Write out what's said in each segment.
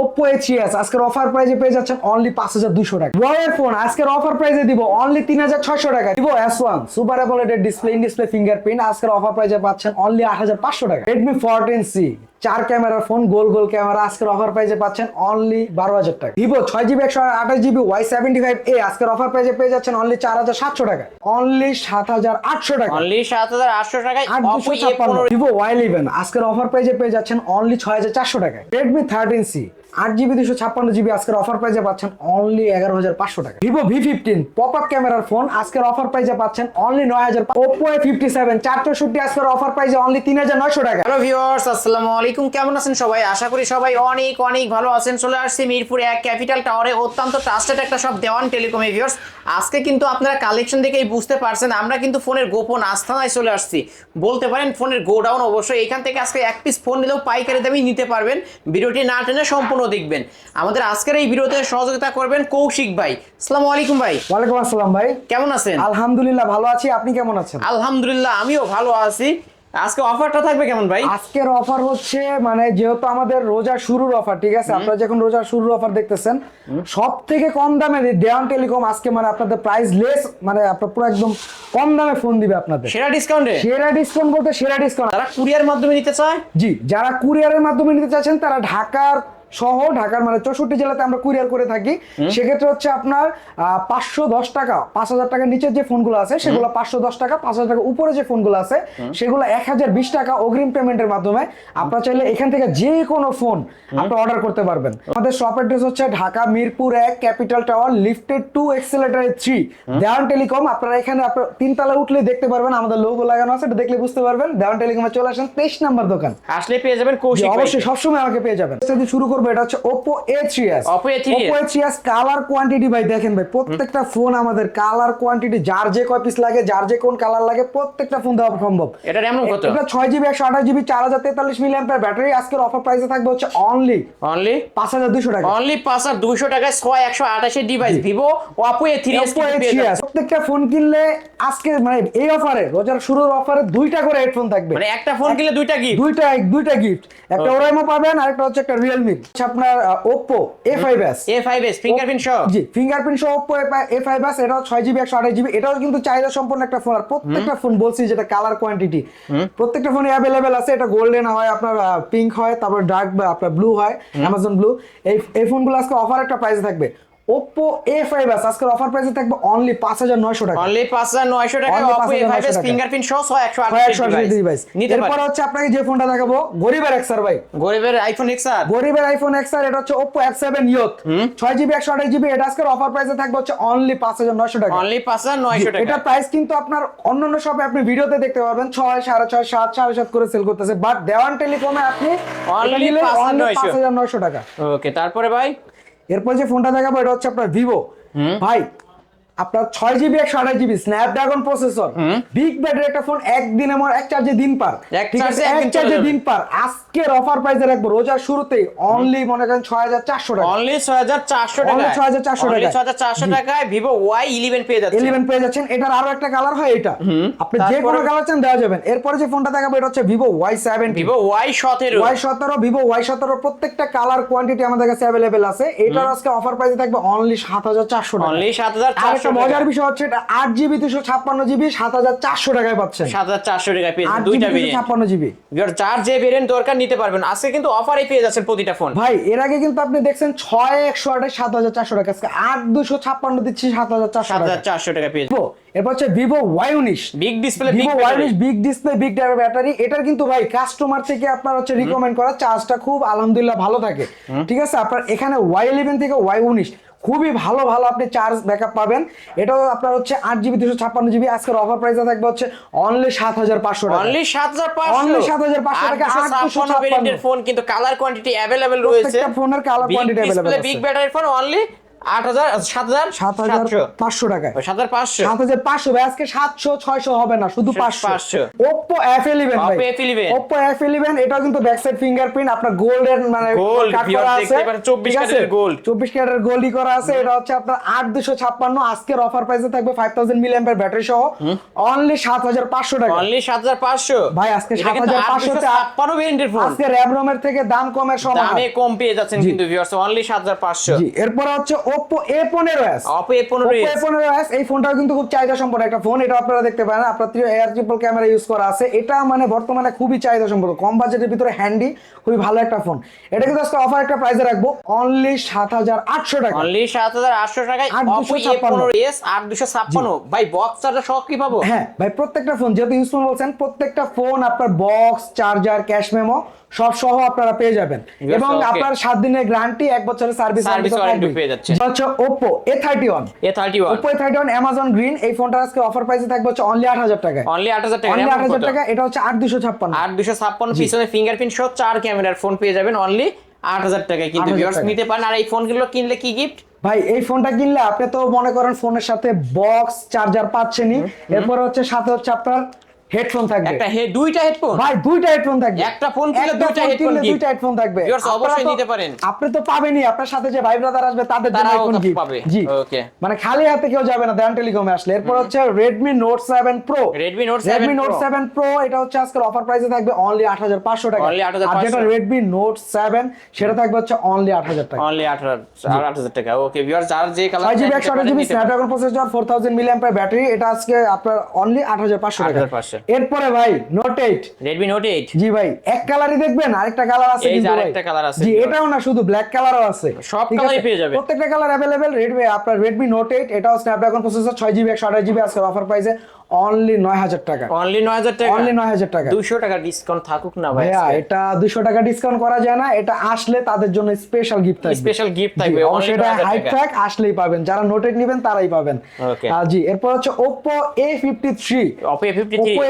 Oppo HS আজকের offer প্রাইজে পেয়ে যাচ্ছেন অনলি পাঁচ হাজার দুশো টাকা। ওয়ার ফোন আজকের অফার প্রাইজে দিব অনলি তিন হাজার ছয়শো টাকা। দিব S one super AMOLED display in display fingerprint আজকের অফার প্রাইজে পাচ্ছেন অনলি আট হাজার পাঁচশো টাকা। রেডমি ফোরটিন সি চার ক্যামেরার ফোন গোল গোল ক্যামেরা আজকের অফার প্রাইজে পাচ্ছেন অনলি বারো হাজার টাকা। ভিভো ছয় জিবি একশো আঠাশ GB Y seventy five A আজকের অফার প্রাইজে পেয়ে যাচ্ছেন অনলি চার হাজার সাতশো টাকা। অনলি সাত হাজার আটশো টাকা। অনলি সাত হাজার আটশো টাকায় আট দুশো ছাপ্পান্ন ভিভো ওয়াই ইলেভেন আজকের অফার প্রাইজে পেয়ে যাচ্ছেন অনলি ছয় হাজার চারশো টাকায়। রেডমি থার্টিন সি আট জিবি দুশো ছাপ্পান্ন জিবি আজকের অফার প্রাইজে পাচ্ছেন অনলি এগারো হাজার পাঁচশো টাকা। Vivo V fifteen pop up ক্যামেরার ফোন আজকের অফার প্রাইজে পাচ্ছেন অনলি নয় হাজার ওপো এ ফিফটি সেভেন চার চৌষট্টি আজকের অফার প্রাইজে অনলি তিন হাজার নয়শো টাকা। হ্যালো ভিউয়ার্স আসসালামু আলাইকুম। কেমন আছেন সবাই? আশা করি সবাই অনেক অনেক ভালো আছেন। চলে আসছি মিরপুরে এক ক্যাপিটাল টাওয়ারে অত্যন্ত ট্রাস্টেড একটা সব দেওয়ান টেলিকম ভিউয়ার্স আজকে কিন্তু আপনারা কালেকশন দেখেই বুঝতে পারছেন, আমরা কিন্তু ফোনের গোপন আস্থানায় চলে আসছি। বলতে পারেন ফোনের গোডাউন অবশ্যই, এখান থেকে আজকে এক পিস ফোন নিলেও পাইকারি দামে নিতে পারবেন। ভিডিওটি না টেনে সম্পূর্ণ দেখবেন। আমাদের আজকের এই ভিডিওতে সহযোগিতা করবেন কৌশিক ভাই। আসসালামু আলাইকুম ভাই। ওয়ালাইকুম আসসালাম ভাই। কেমন আছেন? আলহামদুলিল্লাহ ভালো আছি। আপনি কেমন আছেন? আলহামদুলিল্লাহ আমিও ভালো আছি। আজকে অফারটা থাকবে কেমন ভাই? আজকের অফার হচ্ছে মানে যেহেতু আমাদের রোজা শুরুর অফার ঠিক আছে? আপনারা যখন রোজা শুরুর অফার দেখতেছেন সব থেকে কম দামে দেওয়ান টেলিকম আজকে মানে আপনাদের প্রাইস লেস মানে আপনার পুরো একদম কম দামে ফোন দিবে আপনাদের। সেরা ডিসকাউন্টে সেরা ডিসকাউন্ট বলতে সেরা ডিসকাউন্ট তারা কুরিয়ার মাধ্যমে নিতে চায়? জি যারা কুরিয়ারের মাধ্যমে নিতে চাচ্ছেন তারা ঢাকার সহ ঢাকার মানে চৌষট্টি জেলাতে আমরা কুরিয়ার করে থাকি। সেক্ষেত্রে হচ্ছে আপনার পাঁচশো দশ টাকা পাঁচ হাজার টাকার নিচের যে ফোনগুলো আছে সেগুলো পাঁচশো দশ টাকা পাঁচ হাজার টাকা উপরে যে ফোনগুলো আছে সেগুলো এক হাজার বিশ টাকা অগ্রিম পেমেন্টের মাধ্যমে আপনার চাইলে এখান থেকে যে কোনো ফোন আপনি অর্ডার করতে পারবেন। আমাদের শপ অ্যাড্রেস হচ্ছে ঢাকা মিরপুর এক capital tower lifted two escalator three Dewan telecom আপনারা এখানে আপনার তিনতলা উঠলে দেখতে পারবেন আমাদের লোগো লাগানো আছে এটা দেখলে বুঝতে পারবেন। দেওয়ান টেলিকমে চলে আসেন তেইশ নাম্বার দোকান। আসলে পেয়ে যাবেন অবশ্যই সবসময় আমাকে পেয়ে যাবেন। শুরু করব এটা হচ্ছে Oppo A3s Oppo A3s Oppo A3s colour quantity ভাই দেখেন ভাই প্রত্যেকটা ফোন আমাদের কালার কোয়ান্টিটি যার যে কয় পিস লাগে যার যে কোন কালার লাগে প্রত্যেকটা ফোন দেওয়া সম্ভব। এটা র্যাম কত? এটা ছয় জিবি একশো আঠাশ জিবি চার হাজার তেতাল্লিশ মিলি ব্যাটারি আজকের অফার প্রাইসে থাকবে হচ্ছে অনলি অনলি পাঁচ হাজার দুশো টাকা। অনলি পাঁচ হাজার দুইশো টাকায় ছয় একশো আঠাশের ডিভাইস এস Oppo A3s প্রত্যেকটা ফোন কিনলে আজকে মানে এই অফারে রোজার শুরুর অফারে দুইটা করে হেডফোন থাকবে। মানে একটা ফোন কিনলে দুইটা গিফট দুইটা দুইটা গিফট একটা ওরাইমো পাবেন আর একটা হচ্ছে একটা রিয়েলমি আপনার Oppo A five S A five S fingerprint সহ? জি ফিঙ্গারপ্রিন্ট সহ ওপো এ ফাইভ এস এটাও ছয় জিবি একশো আঠাশ জিবি এটাও কিন্তু চাহিদা সম্পন্ন একটা ফোন আর প্রত্যেকটা ফোন বলছি যেটা কালার কোয়ান্টিটি প্রত্যেকটা ফোনে অ্যাভেলেবেল আছে। এটা গোল্ডেন হয় আপনার পিঙ্ক হয় তারপর ডার্ক আপনার ব্লু হয় অ্যামাজন ব্লু এই এই ফোনগুলো আজকে অফার একটা প্রাইসে থাকবে। ওপো এ ফাইভ এস আজকের অফার প্রাইসে থাকবে অনলি পাঁচ হাজার নয়শো টাকা। অনলি পাঁচ হাজার নয়শো টাকা Only Oppo A five S fingerprint সহ ছয় একশো আঠাশ ডিভাইস এরপর হচ্ছে আপনাকে যে ফোনটা দেখাবো গরিবের এক্সার ভাই। গরিবের আইফোন এক্স আর গরিবের আইফোন এক্স আর এটা হচ্ছে ওপো এফ সেভেন ইয়ত ছয় জিবি একশো আঠাশ জিবি এটা আজকের অফার প্রাইসে থাকবে হচ্ছে অনলি পাঁচ হাজার নয়শো টাকা। অনলি পাঁচ হাজার নয়শো এটা প্রাইস কিন্তু আপনার অন্যান্য শপে আপনি ভিডিওতে দেখতে পারবেন ছয় সাড়ে ছয় সাত সাড়ে সাত করে সেল করতেছে। বাট দেওয়ান টেলিকমে আপনি 5,900 পাঁচ হাজার নয়শো। টাকা। ওকে তারপরে ভাই? এরপর যে ফোনটা দেখাবো এটা হচ্ছে আপনার ভিভো। ভাই আপনার ছয় জিবি একশো আঠাশ GB Snapdragon processor big battery একটা ফোন একদিন আমার এক চার্জে দিন পার। ঠিক আছে? এক চার্জে দিন পার। আজকের অফার প্রাইসে রাখব রোজার শুরুতেই অনলি মনে করেন ছয় হাজার চারশো টাকা। অনলি ছয় হাজার চারশো টাকা Only 6,400 অনলি টাকায়। ছয় হাজার চারশো টাকায় ভিভো ওয়াই ইলেভেন পেয়ে যাচ্ছে ইলেভেন পেয়ে যাচ্ছেন। এটার আরও একটা কালার হয় এটা আপনি যে কোনো কালার চান দেওয়া যাবেন। এরপরে যে ফোনটা দেখাবো এটা হচ্ছে Vivo Y seven Vivo Y সতেরো। ওয়াই সতেরো ভিভো ওয়াই সতেরো প্রত্যেকটা কালার কোয়ান্টিটি আমাদের কাছে অ্যাভেলেবেল আছে। এটার আজকে অফার প্রাইসে থাকবে অনলি সাত হাজার চারশো টাকা। অনলি সাত হাজার চারশো একটা মজার বিষয় হচ্ছে এটা আট জিবি দুশো ছাপ্পান্ন জিবি সাত হাজার চারশো টাকায় পাচ্ছেন। সাত হাজার চারশো টাকায় দুইটা ভেরিয়েন্ট ছাপ্পান্ন জিবি। যার যে ভেরিয়েন্ট দরকার নিতে পারবেন আজকে কিন্তু অফারে পেয়ে যাচ্ছেন প্রতিটা ফোন ভাই এর আগে কিন্তু আপনি দেখছেন ছয় একশো আটে সাত হাজার চারশো টাকা। আজকে আট দুশো ছাপ্পান্ন দিচ্ছি সাত হাজার চারশো সাত হাজার চারশো টাকা পেয়ে এরপর হচ্ছে ভিভো ওয়াই উনিশ বিগ ডিসপ্লে ভিভো ওয়াই উনিশ বিগ ডিসপ্লে বিগ ব্যাটারি এটার কিন্তু ভাই কাস্টমার থেকে আপনার হচ্ছে রিকমেন্ড করা। চার্জটা খুব আলহামদুলিল্লাহ ভালো থাকে। ঠিক আছে? আপনার এখানে ওয়াই ইলেভেন থেকে ওয়াই উনিশ খুবই ভালো ভালো আপনি চার্জ ব্যাকআপ পাবেন। এটাও আপনার হচ্ছে আট জিবি দুশো ছাপ্পান্ন জিবি আজকের অফার প্রাইস থাকবে হচ্ছে অনলি সাত হাজার পাঁচশো টাকা। অনলি সাত হাজার পাঁচশো। Only 7,500 টাকা, 8,256 ভেরিয়েন্টের ফোন কিন্তু কালার কোয়ান্টিটি অ্যাভেলেবেল রয়েছে। ফোনের colour quantity available big battery phone only আট হাজার সাত হাজার? সাত হাজার পাঁচশো টাকায়। সাত হাজার পাঁচশো। সাত হাজার পাঁচশো ভাই আজকে সাতশো ছয়শো হবে না শুধু পাঁচশো। 500 Oppo F eleven Oppo F11 Oppo F eleven এটাও কিন্তু ব্যাক সাইড ফিঙ্গারপ্রিন্ট আপনার গোল্ডের মানে Gold, করা আছে। পারেন, 24 ঠিক আছে? ক্যারেটের gold। 24 ক্যারেটের গোল্ডই করা আছে। এটা হচ্ছে আপনার আট দুশো ছাপ্পান্ন আজকের অফার প্রাইসে থাকবে ফাইভ থাউজেন্ড মিলি ব্যাটারি সহ। অনলি সাত হাজার পাঁচশো টাকা অনলি সাত হাজার পাঁচশো। ভাই, আজকে 7,500 তে ছাপ্পান্ন ভেরিয়েন্টের ফোন আজকে র্যাব রোমের থেকে দাম কমের দামে কম পেয়ে যাচ্ছেন কিন্তু ভিউয়ার্স অনলি সাত হাজার পাঁচশো। এরপরে হচ্ছে এস অপো এ পনেরো Oppo A15s এই ফোনটাও কিন্তু খুব চাহিদা সম্পন্ন একটা ফোন। এটা আপনারা দেখতে পারেন আপনার এয়ার ট্রিপল ক্যামেরা ইউজ করা আছে। এটা মানে বর্তমানে খুবই চাহিদা সম্পন্ন। কম বাজেটের ভিতরে হ্যান্ডি খুবই ভালো একটা ফোন। এটা কিন্তু আজকে অফার একটা প্রাইসে রাখব। অনলি সাত হাজার আটশো টাকা। অনলি সাত হাজার আটশো টাকায় আট দুশো ছাপ্পান্ন। ভাই বক্স চার্জার সহ কি পাবো? হ্যাঁ ভাই প্রত্যেকটা ফোন যেহেতু ইউজফুল বলছেন প্রত্যেকটা ফোন আপনার বক্স চার্জার ক্যাশ মেমো সব সহ আপনারা পেয়ে যাবেন। এবং আপনার সাত দিনের গ্যারান্টি এক বছরের সার্ভিস warranty পেয়ে যাচ্ছে। হচ্ছে Oppo A thirty one Oppo A thirty one Amazon green এই ফোনটা আজকে অফার প্রাইসে থাকবে হচ্ছে অনলি আট হাজার টাকায়। অনলি আট হাজার টাকা অনলি আট RAM হাজার কত? টাকা এটা হচ্ছে আট দুশো ছাপ্পান্ন। আট দুশো ছাপ্পান্ন পিছনে ফিঙ্গারপ্রিন্ট সহ চার ক্যামেরার ফোন পেয়ে যাবেন অনলি আট হাজার টাকায়। কিন্তু ভিউয়ার্স নিতে পারেন। আর এই ফোনগুলো কিনলে কি গিফট ভাই এই ফোনটা কিনলে আপনি তো মনে করেন ফোনের সাথে বক্স চার্জার পাচ্ছেনই। এরপর হচ্ছে সাথে হচ্ছে আপনার হেডফোন থাকবে। একটা হে দুইটা হেডফোন ভাই দুইটা হেডফোন থাকবে। একটা ফোন কিনলে দুইটা ফোন headphone কিনলে দুইটা হেডফোন থাকবে। Viewers, অবশ্যই নিতে পারেন। আপনি তো পাবেনই আপনার সাথে যে ভাই ব্রাদার আসবে তাদের জন্য হেডফোন গিফট পাবে। জি। Okay. মানে খালি হাতে কেউ যাবে না দেন টেলিকমে আসলে। এরপর হচ্ছে Redmi Note 7 Pro Redmi Note 7 Redmi Note 7 Pro এটা হচ্ছে আজকের অফার প্রাইসে থাকবে অনলি 8500 টাকা। Only 8,500 আর যেটা Redmi Note 7 সেটা থাকবে হচ্ছে অনলি 8000 টাকা। অনলি আট হাজার আট হাজার টাকা। ওকে ভিউয়ার্স যার যে কালার ছয় জিবি একশো আঠাশ GB Snapdragon processor four thousand milli battery এটা আজকে আপনার অনলি আট হাজার পাঁচশো টাকা। 8,500 এরপরে ভাই note eight Redmi note eight জি ভাই এক কালারই দেখবেন আরেকটা কালার আছে কিন্তু ভাই। আরেকটা colour আছে। জি এটাও না শুধু ব্ল্যাক কালারও আছে। সব ঠিক পেয়ে যাবে। প্রত্যেকটা কালার অ্যাভেলেবেল রেডমি আপনার রেডমি নোট এইট এটাও স্ন্যাপড্রাগন প্রসেসর ছয় জিবি একশো আঠাশ জিবি আজকে অফার প্রাইসে অনলি নয় হাজার টাকা। অনলি নয় হাজার টাকা। অনলি নয় হাজার টাকা। দুশো টাকা ডিসকাউন্ট থাকুক না ভাই ভাইয়া এটা দুশো টাকা ডিসকাউন্ট করা যায় না এটা আসলে তাদের জন্য স্পেশাল গিফট থাকবে। স্পেশাল গিফট থাকবে অনলি এটা টাকা। ট্র্যাক আসলেই পাবেন। যারা নোটেড নেবেন তারাই পাবেন. আহ, জি এরপর হচ্ছে Oppo A53 Oppo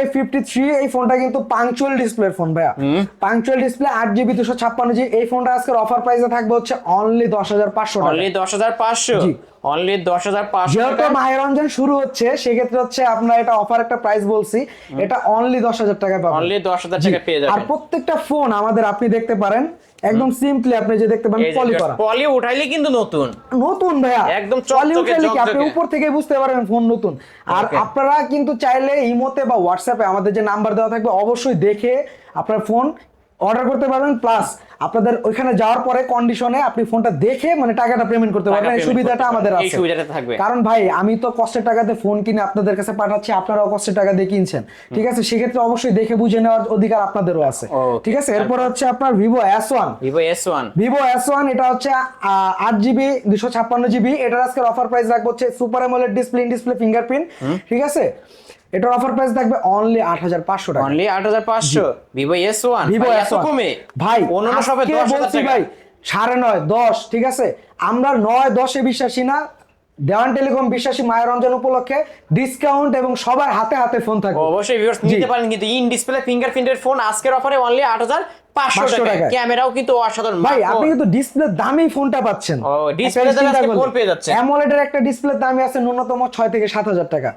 A fifty three Oppo A53 এই ফোনটা কিন্তু পাংচুয়াল ডিসপ্লে ফোন ভাইয়া। পাংচুয়াল ডিসপ্লে আট জিবি দুশো ছাপ্পান্ন জি এই ফোনটা আজকের অফার প্রাইসে থাকবে হচ্ছে অনলি দশ হাজার পাঁচশো টাকা। অনলি দশ হাজার পাঁচশো। অনলি যেহেতু মাহেরঞ্জন শুরু হচ্ছে সেক্ষেত্রে হচ্ছে আপনার এটা অফার একটা প্রাইস বলছি। এটা অনলি টাকা পাবেন। অনলি দশ হাজার টাকা পেয়ে আর প্রত্যেকটা ফোন আমাদের আপনি দেখতে পারেন। একদম সিম্পলি আপনি যে দেখতে পারেন পলি করা। পলি উঠাইলে কিন্তু নতুন। নতুন ভাইয়া। একদম চলে চকচকে, উঠে লিখে আপনি উপর থেকে বুঝতে পারবেন ফোন নতুন। আর আপনারা কিন্তু চাইলে ইমোতে বা হোয়াটসঅ্যাপে আমাদের যে নাম্বার দেওয়া থাকবে অবশ্যই দেখে আপনার ফোন অর্ডার করতে পারবেন প্লাস আপনাদের ওইখানে যাওয়ার পরে কন্ডিশনে আপনি ফোনটা দেখে মানে টাকাটা পেমেন্ট করতে পারবেন। এই সুবিধাটা আমাদের আছে। সুবিধাটা থাকবে। কারণ ভাই আমি তো কষ্টের টাকাতে ফোন কিনে আপনাদের কাছে পাঠাচ্ছি আপনারাও কষ্টের টাকা দিয়ে কিনছেন। ঠিক আছে? সেক্ষেত্রে অবশ্যই দেখে বুঝে নেওয়ার অধিকার আপনাদেরও আছে। ঠিক আছে? এরপর হচ্ছে আপনার Vivo S one Vivo S one Vivo S one এটা হচ্ছে আট জিবি দুশো ছাপ্পান্ন জিবি এটার আজকের অফার প্রাইস রাখব হচ্ছে super AMOLED display in display fingerprint ঠিক আছে? এটার অফার প্রাইস থাকবে অনলি আট হাজার পাঁচশো টাকা। অনলি আট হাজার পাঁচশো। ভিভো এস ওয়ান ভিভো এত কমে? ভাই অন্যান্য সবে আজকে দশ হাজার বলছি টাকা। ভাই সাড়ে নয় দশ ঠিক আছে? আমরা নয় দশে বিশ্বাসী না। দেওয়ান টেলিকম বিশ্বাসী মায়ের অঞ্জন উপলক্ষে ডিসকাউন্ট এবং সবার হাতে হাতে ফোন থাকবে। অবশ্যই ভিউয়ার্স নিতে পারেন কিন্তু ইন ডিসপ্লে ফিঙ্গারপ্রিন্টের ফোন আজকের অফারে অনলি আট হাজার পাঁচশো 500 টাকা ক্যামেরাও কিন্তু অসাধারণ। ভাই আপনি কিন্তু ডিসপ্লে দামি ফোনটা পাচ্ছেন। ও, display দামে ফোন পেয়ে যাচ্ছেন। অ্যামোলেডের একটা ডিসপ্লে দামই আছে ন্যূনতম থেকে সাত হাজার টাকা।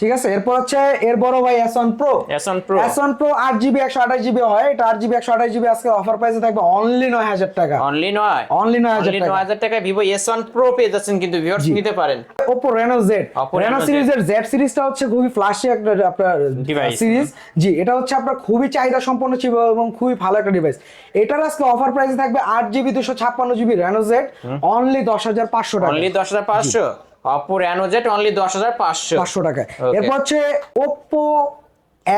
ঠিক আছে? এরপর হচ্ছে এর বড় ভাই S one pro S1 Pro। S one pro আট জিবি একশো আঠাশ জিবি হয়। এটা আট জিবি একশো আঠাশ জিবি আজকে অফার প্রাইসে থাকবে অনলি নয় হাজার টাকা। অনলি নয়? Only 9,000 Only টাকা। 9,000 টাকায় ভিভো এস ওয়ান প্রো পেয়ে যাচ্ছেন কিন্তু ভিউয়ার্স। নিতে পারেন। Oppo Reno Z Oppo Reno Reno Z। সিরিজের জেড সিরিজটা হচ্ছে খুবই ফ্ল্যাশি একটা আপনার সিরিজ জি এটা হচ্ছে আপনার খুবই চাহিদা সম্পন্ন ছিল এবং খুবই ভালো একটা ডিভাইস এটার আজকে অফার প্রাইসে থাকবে আট জিবি দুশো ছাপ্পান্ন জিবি রেনো জেড অনলি দশ হাজার পাঁচশো টাকা অনলি দশ হাজার পাঁচশো? অপো রেনো জেড অনলি দশ হাজার পাঁচশো। পাঁচশো টাকায়। Okay. এরপর হচ্ছে ওপো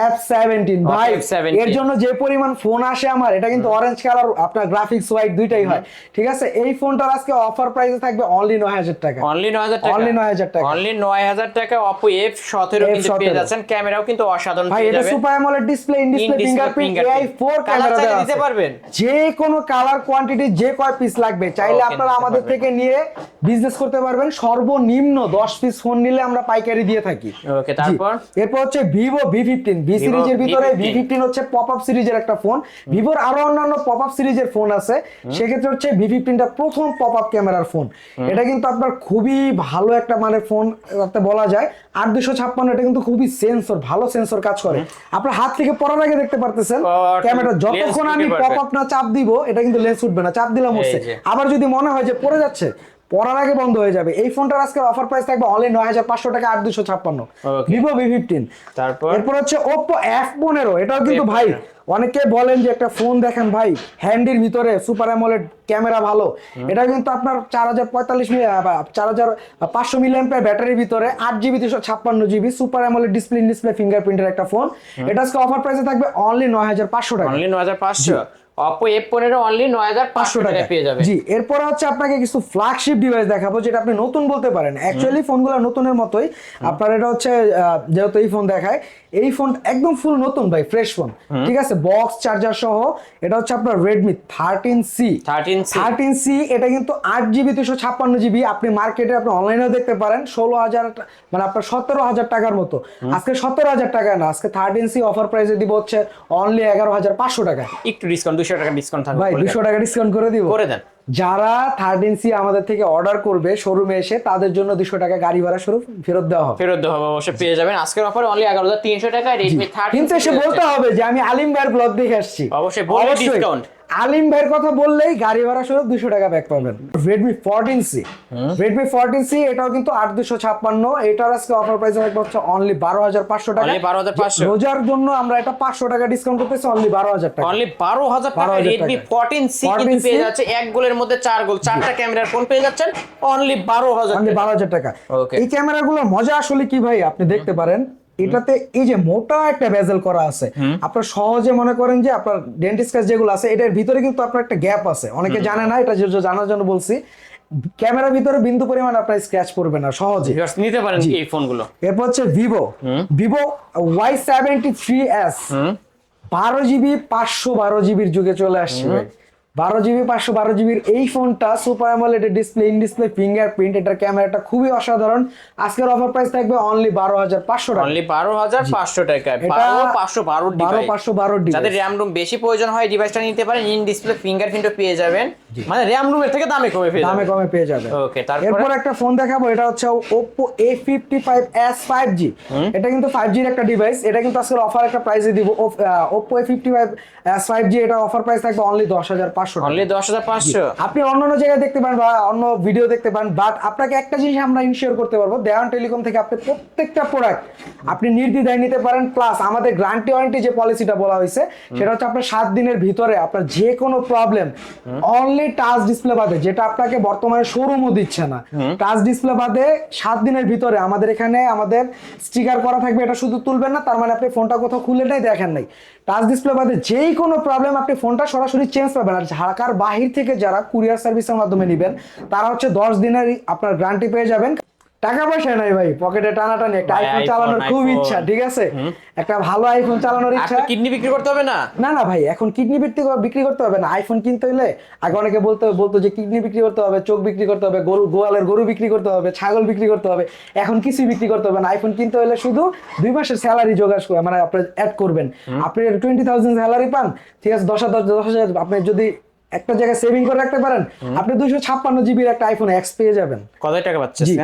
এফ সেভেন্টিন ভাই F17 এর জন্য যে পরিমাণ ফোন আসে আমার এটা কিন্তু অরেঞ্জ কালার আপনার গ্রাফিক্স হোয়াইট দুইটাই হয়। ঠিক আছে? এই ফোনটার আজকে অফার প্রাইসে থাকবে অনলি নয় হাজার টাকা। অনলি নয় হাজার টাকা। Only 9,000 টাকা। অনলি নয় হাজার টাকা। অপো এফ সতেরো কিন্তু F17 পেয়ে যাচ্ছেন। ক্যামেরাও কিন্তু অসাধারণ ভাই এটা super AMOLED display in display fingerprint AI 4 Colour camera দিতে পারবেন? যে কোনো কালার কোয়ান্টিটি যে কয় পিস লাগবে চাইলে আপনারা আমাদের থেকে নিয়ে বিজনেস করতে পারবেন। সর্বনিম্ন 10 পিস ফোন নিলে আমরা পাইকারি দিয়ে থাকি। জি। তারপর? এরপর হচ্ছে ভিভো ভি ফিফটিন ভি সিরিজের ভিতরে ভি ফিফটিন হচ্ছে পপ আপ সিরিজের একটা ফোন ভিভোর আরও অন্যান্য পপ আপ সিরিজের ফোন আছে। সেক্ষেত্রে হচ্ছে ভি ফিফটিনটা প্রথম পপ আপ ক্যামেরার ফোন এটা কিন্তু আপনার খুবই ভালো একটা মানে ফোন বলা যায়। আট দুশো ছাপ্পান্ন এটা কিন্তু খুবই সেন্সর ভালো সেন্সর কাজ করে। আপনার হাত থেকে পড়ার আগে দেখতে পারতেছেন ক্যামেরা যতক্ষণ আমি পপ আপ না চাপ দিব এটা কিন্তু লেন্স উঠবে না চাপ দিলাম যে। আবার যদি মনে হয় যে পড়ে যাচ্ছে পড়ার আগে বন্ধ হয়ে যাবে। এই ফোনটার আজকে অফার প্রাইস থাকবে অনলি নয় হাজার পাঁচশো টাকা আট দুশো ছাপ্পান্ন। ভিভো ভি ফিফটিন তারপর? এরপর হচ্ছে ওপো এফ পনেরো। এটাও কিন্তু ভাই অনেকে বলেন যে একটা ফোন দেখেন ভাই হ্যান্ডির ভিতরে সুপার অ্যামোলেড ক্যামেরা ভালো। এটা কিন্তু আপনার চার হাজার পঁয়তাল্লিশ চার হাজার পাঁচশো মিলিয়ন ব্যাটারির ভিতরে আট জিবি দুশো ছাপ্পান্ন GB super AMOLED display display ফিঙ্গারপ্রিন্টের একটা ফোন এটা আজকে অফার প্রাইসে থাকবে অনলি নয় হাজার পাঁচশো টাকা। অনলি নয় হাজার পাঁচশো? অপো এফ পনেরো অনলি নয় হাজার পাঁচশো টাকা পেয়ে যাবে। জি এরপরে হচ্ছে আপনাকে কিছু ফ্ল্যাগশিপ ডিভাইস দেখাবো যেটা আপনি নতুন বলতে পারেন। অ্যাকচুয়ালি ফোনগুলো নতুনের মতোই। আপনার এটা হচ্ছে যেহেতু এই ফোন দেখায় এই ফোন একদম ফুল নতুন ভাই ফ্রেশ ফোন ঠিক আছে? বক্স চার্জার সহ এটা হচ্ছে আপনার Redmi thirteen C thirteen C এটা কিন্তু আট জিবি দুশো ছাপ্পান্ন জিবি আপনি মার্কেটে আপনি অনলাইনেও দেখতে পারেন ষোলো হাজার মানে আপনার সতেরো হাজার টাকার মতো। আজকে সতেরো হাজার টাকা না আজকে থার্টিন সি অফার প্রাইসে দিব হচ্ছে অনলি এগারো হাজার পাঁচশো টাকা একটু ডিসকাউন্ট দুশো টাকা ডিসকাউন্ট থাকবে ভাই দুশো টাকা ডিসকাউন্ট করে দিব। করে দেন। যারা থার্ড সি আমাদের থেকে অর্ডার করবে শোরুমে এসে তাদের জন্য দুশো টাকা গাড়ি ভাড়া স্বরূপ ফেরত দেওয়া হবে। ফেরত দেওয়া হবে অবশ্যই পেয়ে যাবেন। আজকের অফার অনলি এগারো হাজার তিনশো টাকা রেডমি থার্ড কিন্তু এসে বলতে হবে যে আমি আলিম ভাইয়ের ব্লগ দেখে আসছি। অবশ্যই, ডিসকাউন্ট। আলিম ভাইয়ের কথা বললেই গাড়ি ভাড়া স্বরূপ দুশো টাকা ব্যাক পাবেন। Redmi fourteen C Redmi fourteen C এটাও কিন্তু আট দুশো ছাপ্পান্ন। এটার আজকে অফার প্রাইস হচ্ছে অনলি বারো হাজার পাঁচশো টাকা। বারো হাজার পাঁচশো? রোজার জন্য আমরা এটা পাঁচশো টাকা ডিসকাউন্ট করতেছি অনলি বারো হাজার টাকা। অনলি বারো হাজার টাকা। 12,000 রেডমি। ফোরটিন সি কিন্তু পেয়ে যাচ্ছে এক গোলের মধ্যে চার গোল। চারটা ক্যামেরার ফোন পেয়ে যাচ্ছেন অনলি বারো হাজার অনলি বারো হাজার টাকা. এই ক্যামেরাগুলোর মজা আসলে কি ভাই? আপনি দেখতে পারেন। এটাতে এই যে মোটা একটা বেজেল করা আছে আপনার সহজে মনে করেন যে আপনার ডেন্টিস্ট কাজ যেগুলো আছে এটার ভিতরে কিন্তু আপনার একটা গ্যাপ আছে। অনেকে জানে না এটা জানার জন্য বলছি। ক্যামেরার ভিতরে বিন্দু পরিমাণ আপনার স্ক্র্যাচ পড়বে না সহজে। নিতে পারেন এই ফোনগুলো। এরপর হচ্ছে Vivo Vivo Y seventy three S বারো জিবি পাঁচশো বারো জিবির যুগে চলে আসছে। বারো জিবি পাঁচশো বারো জিবির এই ফোনটা super AMOLED display in display fingerprint এটার ক্যামেরাটা খুবই অসাধারণ। আজকের অফার প্রাইস থাকবে অনলি বারো হাজার পাঁচশো টাকা। অনলি বারো হাজার পাঁচশো টাকা বারো পাঁচশো বারো বারো পাঁচশো বারো যাদের র্যাম রুম বেশি প্রয়োজন হয় ডিভাইসটা নিতে পারেন ইন ডিসপ্লে ফিঙ্গারপ্রিন্টও পেয়ে যাবেন। মানে র্যাম রুমের থেকে দামে কমে পেয়ে দামে কমে পেয়ে যাবে। Okay, তারপরে? এরপর একটা ফোন দেখাবো এটা হচ্ছে Oppo A55 S 5G এটা কিন্তু 5G এর একটা ডিভাইস এটা কিন্তু আজকের অফার একটা প্রাইসে দিব। Oppo A55 S 5G এটা অফার প্রাইস থাকবে অনলি 10500 অনলি দশ হাজার পাঁচশো? আপনি অন্য অন্য জায়গায় দেখতে পান বা অন্য ভিডিও দেখতে পান বাট আপনাকে একটা জিনিস আমরা ইনশিওর করতে পারব দেওয়ান টেলিকম থেকে আপনি প্রত্যেকটা প্রোডাক্ট আপনি নির্দ্বিধায় নিতে পারেন প্লাস আমাদের গ্যারান্টি ওয়ারেন্টি যে পলিসিটা বলা হয়েছে সেটা হচ্ছে আপনার সাত দিনের ভিতরে আপনার যে কোনো প্রবলেম অনলি টাচ ডিসপ্লে বাদে যেটা আপনাকে বর্তমানে শোরুমও দিচ্ছে না। টাচ ডিসপ্লে বাদে সাত দিনের ভিতরে আমাদের এখানে আমাদের স্টিকার করা থাকবে এটা শুধু তুলবেন না তার মানে আপনি ফোনটা কোথাও খুলে নাই দেখেন নাই। টাচ ডিসপ্লে বাদে যেই কোনো প্রবলেম আপনি ফোনটা সরাসরি চেঞ্জ পাবেন আর ঢাকার বাহির থেকে যারা কুরিয়ার সার্ভিসের মাধ্যমে নেবেন, তারা হচ্ছে দশ দিনের আপনার গ্যারান্টি পেয়ে যাবেন। টাকা পয়সা নাই ভাই পকেটে টানাটানি একটা আইফোন চালানোর খুব ইচ্ছা ঠিক আছে? একটা ভালো আইফোন চালানোর ইচ্ছা। কিডনি বিক্রি করতে হবে না? না না ভাই এখন কিডনি বিক্রি কর- বিক্রি করতে হবে না। আইফোন কিনতে হলে আগে অনেকে বলতো বলতো যে কিডনি বিক্রি করতে হবে চোখ বিক্রি করতে হবে গরু গোয়ালের গরু বিক্রি করতে হবে ছাগল বিক্রি করতে হবে। এখন কিছুই বিক্রি করতে হবে না। আইফোন কিনতে হলে শুধু দুই মাসের স্যালারি জোগাড় করে মানে আপনি অ্যাড করবেন। আপনি টোয়েন্টি থাউজেন্ড স্যালারি পান ঠিক আছে? দশ হাজার দশ হাজার আপনি যদি একটা জায়গায় সেভিং করে রাখতে পারেন আপনি দুইশো ছাপ্পান্ন জিবির একটা আইফোন এক্স পেয়ে যাবেন। কত টাকা পাচ্ছে জি।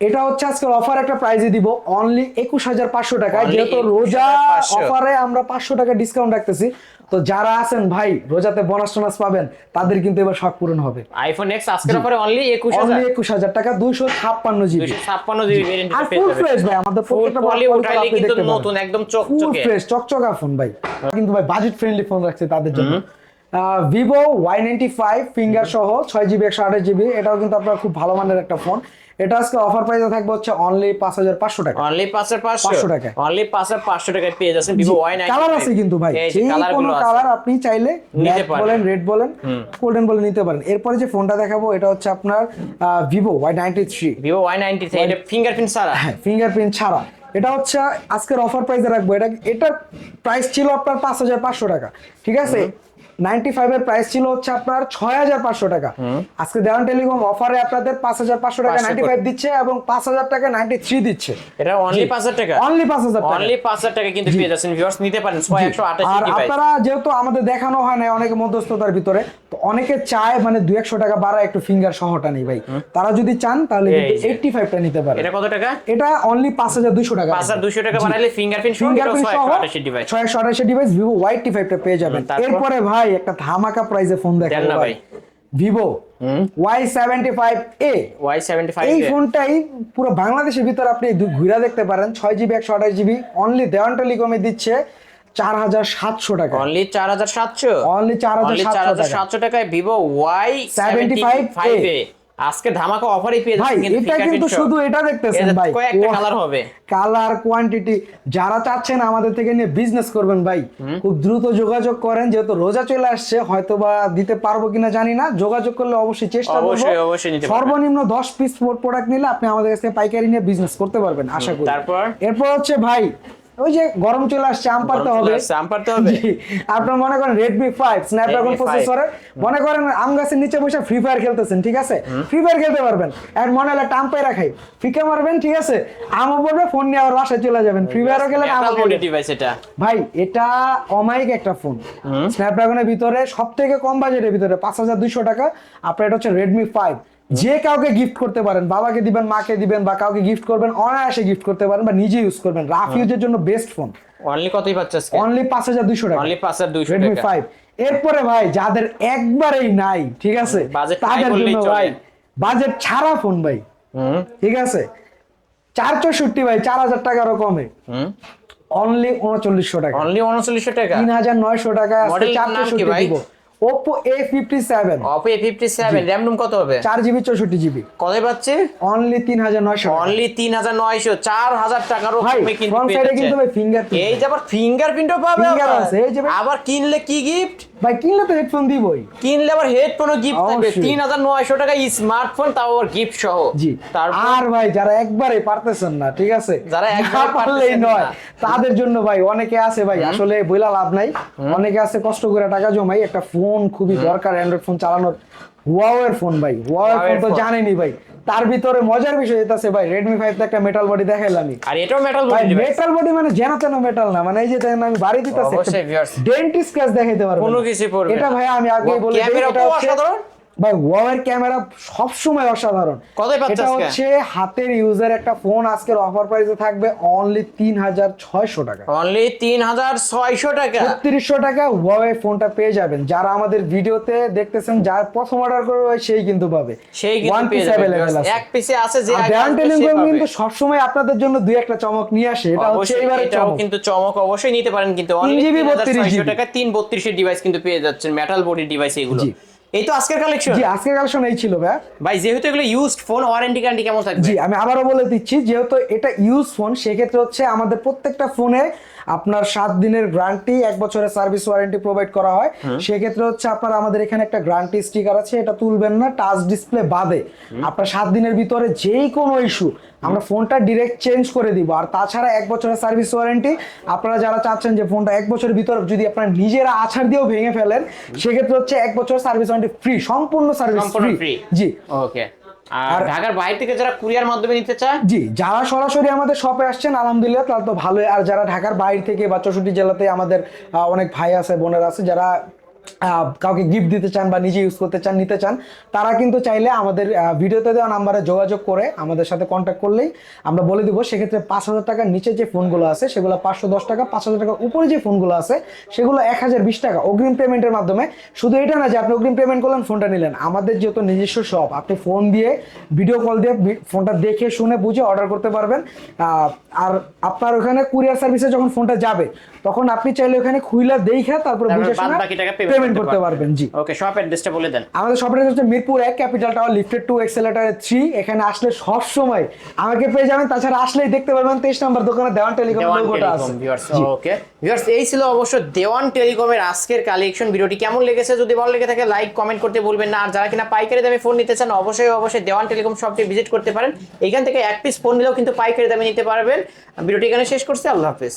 এটা হচ্ছে আজকে অফার একটা প্রাইজে দিব অনলি একুশ হাজার পাঁচশো টাকায় যেহেতু রোজা অফারে আমরা পাঁচশো টাকা ডিসকাউন্ট রাখতেছি। তো যারা আছেন ভাই রোজাতে বোনাস টোনাস পাবেন তাদের কিন্তু এবার শখ পূরণ হবে। আইফোন এক্স আজকের অফারে অনলি একুশ অনলি হাজার একুশ হাজার টাকা দুইশো ছাপ্পান্ন জিবি দুইশো ছাপ্পান্ন জিবি আর ভেরিয়েন্ট ফুল ফ্রেশ ভাই আমাদের প্রত্যেকটা পলি উঠাইলে কিন্তু নতুন একদম চকচকে। ফুল ফ্রেশ চকচকা ফোন ভাই। কিন্তু ভাই বাজেট ফ্রেন্ডলি ফোন রাখছে তাদের জন্য। Vivo Y ninety five finger সহ ছয় জিবি একশো আঠাশ জিবি এটাও কিন্তু আপনার খুব ভালো মানের একটা ফোন এটা আজকে অফার প্রাইসে থাকবে হচ্ছে অনলি পাঁচ হাজার পাঁচশো টাকা। অনলি পাঁচ হাজার পাঁচশো? টাকা। অনলি পাঁচ হাজার পাঁচশো টাকায় পেয়ে যাচ্ছেন ভিভো ওয়াই নাইন কালার আছে কিন্তু ভাই। যে কোনো কালার আপনি চাইলে। বলেন রেড বলেন গোল্ডেন বলেন নিতে পারেন। এরপরে যে ফোনটা দেখাবো এটা হচ্ছে আপনার Vivo Y ninety three Vivo Y ninety three এটা ফিঙ্গারপ্রিন্ট ছাড়া? হ্যাঁ ফিঙ্গারপ্রিন্ট ছাড়া। এটা হচ্ছে আজকের অফার প্রাইসে রাখব। এটা এটার প্রাইস ছিল আপনার পাঁচ হাজার পাঁচশো টাকা। ঠিক আছে? নাইনটি ফাইভ এর প্রাইস ছিল হচ্ছে আপনার ছয় হাজার পাঁচশো টাকা। আজকে দেওয়ান টেলিকম অফারে আপনাদের পাঁচ হাজার পাঁচশো টাকা নাইনটি ফাইভ দিচ্ছে এবং পাঁচ হাজার টাকা নাইনটি থ্রি দিচ্ছে। এটা অনলি পাঁচ হাজার টাকা? অনলি পাঁচ হাজার টাকা। অনলি পাঁচ হাজার টাকা কিন্তু পেয়ে যাচ্ছেন ভিউয়ার্স নিতে পারেন ছয় একশো আঠাশ আর আপনারা যেহেতু আমাদের দেখানো হয় না অনেকে মধ্যস্থতার ভিতরে তো অনেকে চায় মানে দুই একশো টাকা বাড়া একটু ফিঙ্গার সহটা নেই ভাই। তারা যদি চান তাহলে এই এইটটি ফাইভটা নিতে পারে এটা কত টাকা? এটা অনলি পাঁচ হাজার দুশো টাকা পাঁচ হাজার দুশো টাকা বানাইলে ফিঙ্গারপ্রিন্ট ফিঙ্গারপ্রিন্ট সহ একশো আঠাশ ডিভাইস ভিভো ওয়াই টি ফাইভটা পেয়ে যাবেন? এরপরে ভাই একটা ধামাকা প্রাইসে ফোন দেখেন না ভাই। ভাই। Vivo Y seventy five A Y seventy five এই ফোনটাই পুরো বাংলাদেশের ভিতরে আপনি ঘুরে দেখতে পারেন। ছয় জিবি একশো আঠাশ জিবি অনলি দেওয়ান টেলিকমে দিচ্ছে চার হাজার সাতশো টাকা। অনলি চার হাজার সাতশো? অনলি চার হাজার সাতশো টাকায় ভিভো ওয়াই 75 ফাইভ এ আজকে ধামাকা অফারই পেয়ে ভাই এটা কিন্তু শুধু এটা দেখতেছেন ভাই। কয়েকটা কালার হবে। কালার কোয়ান্টিটি যারা চাচ্ছেন আমাদের থেকে নিয়ে বিজনেস করবেন ভাই। খুব দ্রুত যোগাযোগ করেন যেহেতু রোজা চলে আসছে হয়তো বা দিতে পারব কিনা জানি না। যোগাযোগ করলে অবশ্যই চেষ্টা করব। অবশ্যই, অবশ্যই নিতে পারবেন। সর্বনিম্ন দশ পিস প্রোডাক্ট নিলে আপনি আমাদের কাছে পাইকারি নিয়ে বিজনেস করতে পারবেন আশা করি। তারপর? এরপর হচ্ছে ভাই ওই যে গরম চলে আসছে আম পারতে হবে। আম পাড়তে হবে? আপনার মনে করেন রেডমি ফাইভ স্ন্যাপড্রাগন Redmi 5 প্রসেসরে মনে করেন আম গাছের নিচে বসে ফ্রি ফায়ার খেলতেছেন ঠিক আছে? ফ্রি ফায়ার খেলতে পারবেন। আর মনে হলে টাম পাই রাখাই। ফিকে মারবেন ঠিক আছে? আমও পড়বে ফোন নিয়ে আবার বাসায় চলে যাবেন। ফ্রি ফায়ারও খেলেন আমও ডিভাইস এটা। ভাই এটা অমায়িক একটা ফোন স্ন্যাপড্রাগনের ভিতরে সব থেকে কম বাজেটের ভিতরে পাঁচ হাজার দুইশো টাকা। আপনার এটা হচ্ছে রেডমি ফাইভ যে কাউকে গিফট করতে পারেন বাবাকে দিবেন মাকে দিবেন বা কাউকে গিফট করবেন অনায়াসে গিফট করতে পারেন বা নিজে ইউজ করবেন। রাফ ইউজের জন্য বেস্ট ফোন অনলি কতই পাচ্ছে আজকে অনলি পাঁচ হাজার দুইশো টাকা। অনলি পাঁচ হাজার দুইশো রেডমি টাকা। ফাইভ এরপরে ভাই যাদের একবারেই নাই ঠিক আছে? তাদের জন্য ভাই বাজেট ছাড়া ফোন ভাই। ঠিক আছে? চার চৌষট্টি ভাই চার হাজার টাকারও কমে। অনলি উনচল্লিশশো টাকা। অনলি উনচল্লিশশো টাকা। তিন হাজার নয়শো টাকা চার চৌষট্টি? দিব। Oppo A fifty seven RAM fifty seven RAM ROM কত হবে? চার জিবি চৌষট্টি জিবি কতই পাচ্ছে? অনলি তিন হাজার নয়শো অনলি তিন হাজার নয়শো চার হাজার টাকারও ভাই কিন্তু ফ্রন্ট সাইডে। কিন্তু ভাই ফিঙ্গার এই যে আবার ফিঙ্গারপ্রিন্টও পাবে আবার। এই যে আবার কিনলে কি গিফট ভাই কিনলে তো হেডফোন দিবই। কিনলে আবার হেডফোনও গিফট থাকবে। অবশ্যই। তিন হাজার নয়শো টাকা স্মার্টফোন তাও আবার গিফট সহ। জি। আর ভাই যারা একবারে পারতেছেন না ঠিক আছে? যারা একবারে পারলেই নয়। তাদের জন্য ভাই অনেকে আছে ভাই আসলে বইলা লাভ নাই। অনেকে আছে কষ্ট করে টাকা জমাই। একটা ফোন খুবই দরকার অ্যান্ড্রয়েড ফোন চালানোর। হুয়াওয়ের ফোন ভাই। হুয়াওয়ের ফোন তো জানেনই ভাই। তার ভিতরে মজার বিষয় এটা আছে ভাই রেডমি ফাইভ তে একটা মেটাল বডি দেখাইলামই আর এটাও মেটাল ভাই বডি মেটাল বডি মানে যেন তেন মেটাল না মানে এই যে দেখেন আমি বাড়ি দিতাছি ডেন্টিস্ট স্ক্র্যাচ দেখাইতে পারব কোনো কিছু পড়বে এটা। ভাই আমি আগেই বলে দিই, ক্যামেরা এটা অসাধারণ। ভাই ওয়াওয়ের ক্যামেরা সব সময় অসাধারণ এটা হচ্ছে হাতের ইউজার একটা ফোন আজকের অফার প্রাইসে থাকবে অনলি তিন হাজার ছয়শো টাকা। অনলি তিন হাজার ছয়শো টাকা? ছত্রিশশো টাকা ওয়াওয়ে ফোনটা পেয়ে যাবেন। যারা আমাদের ভিডিওতে দেখতেছেন যার প্রথম অর্ডার করবে সেই কিন্তু পাবে। সেই পেয়ে piece যাবে আছে। এক পিসে আছে যে ব্র্যান্ড পাবে। কিন্তু সবসময় আপনাদের জন্য দুই একটা চমক নিয়ে আসে। এটা হচ্ছে এবারে চমক। কিন্তু চমক অবশ্যই নিতে পারেন কিন্তু অনলি তিন হাজার 32 টাকা তিন বত্রিশের ডিভাইস কিন্তু পেয়ে যাচ্ছেন মেটাল বডি ডিভাইস এগুলো। এই তো আজকের কালেকশন জি আজকের কালেকশন এই ছিল ভাই ভাই যেহেতু এগুলো ইউজড ফোন ওয়ারেন্টি গ্যারান্টি কেমন থাকবে? জি আমি আবারও বলে দিচ্ছি যেহেতু এটা ইউজ ফোন সেক্ষেত্রে হচ্ছে আমাদের প্রত্যেকটা ফোনে আপনার সাত দিনের গ্যারান্টি এক বছরের সার্ভিস ওয়ারেন্টি প্রোভাইড করা হয়। সেক্ষেত্রে হচ্ছে আপনার আমাদের এখানে একটা গ্যারান্টি স্টিকার আছে এটা তুলবেন না টাচ ডিসপ্লে বাদে। আপনার সাত দিনের ভিতরে যেই কোনো ইস্যু আমরা ফোনটা ডিরেক্ট চেঞ্জ করে দিব। আর তাছাড়া এক বছরের সার্ভিস ওয়ারেন্টি আপনারা যারা চাচ্ছেন যে ফোনটা এক বছরের ভিতরে যদি আপনারা নিজেরা আছাড় দিয়েও ভেঙে ফেলেন সেক্ষেত্রে হচ্ছে এক বছরের সার্ভিস ওয়ারেন্টি ফ্রি সম্পূর্ণ সার্ভিস ফ্রি ফ্রি জি। ওকে আর ঢাকার বাইরে থেকে যারা কুরিয়ার মাধ্যমে নিতে চায়? জি যারা সরাসরি আমাদের শপে আসছেন আলহামদুলিল্লাহ তারা তো ভালোই। আর যারা ঢাকার বাইরে থেকে বা চৌষট্টি জেলাতে আমাদের অনেক ভাই আছে বোনের আছে যারা কাউকে গিফট দিতে চান বা নিজে ইউজ করতে চান নিতে চান তারা কিন্তু চাইলে আমাদের ভিডিওতে দেওয়া নাম্বারে যোগাযোগ করে আমাদের সাথে কন্ট্যাক্ট করলেই আমরা বলে দিব সেক্ষেত্রে পাঁচ হাজার টাকার নিচে যে ফোনগুলো আছে সেগুলো পাঁচশো দশ টাকা পাঁচ হাজার টাকার উপরে যে ফোনগুলো আছে সেগুলো এক হাজার বিশ টাকা অগ্রিম পেমেন্টের মাধ্যমে। শুধু এটা না যে আপনি অগ্রিম পেমেন্ট করলেন ফোনটা নিলেন। আমাদের যেহেতু নিজস্ব শপ আপনি ফোন দিয়ে ভিডিও কল দিয়ে ফোনটা দেখে শুনে বুঝে অর্ডার করতে পারবেন। আহ, আর আপনার ওখানে কুরিয়ার সার্ভিসে যখন ফোনটা যাবে তখন আপনি চাইলে ওখানে খুইলা দেখে তারপর বুঝে শুনে পেমেন্ট করতে পারবেন। জি। ওকে শপ অ্যাড্রেসটা বলে দেন। আমাদের শপের হচ্ছে মিরপুর এক ক্যাপিটাল টাওয়ার লিফটেড টু এক্সেলেটারে থ্রি এখানে আসলে সব সময় আমাকে পেয়ে যাবেন। তাছাড়া আসলেই দেখতে পারবেন তেইশ নম্বর দোকানে দেওয়ান টেলিকম লোগোটা আছে। ওকে ভিউয়ার্স এই ছিল অবশ্য দেওয়ান টেলিকমের আজকের কালেকশন ভিডিওটি। কেমন লেগেছে? যদি ভালো লেগে থাকে লাইক কমেন্ট করতে ভুলবেন না। আর যারা কিনা পাইকারি দামে ফোন নিতে চান অবশ্যই অবশ্যই দেওয়ান টেলিকম শপটি ভিজিট করতে পারেন। এখান থেকে এক পিস ফোন নিলেও কিন্তু পাইকারি দামে নিতে পারবেন। ভিডিওটি এখানে শেষ করছি। আল্লাহ হাফেজ।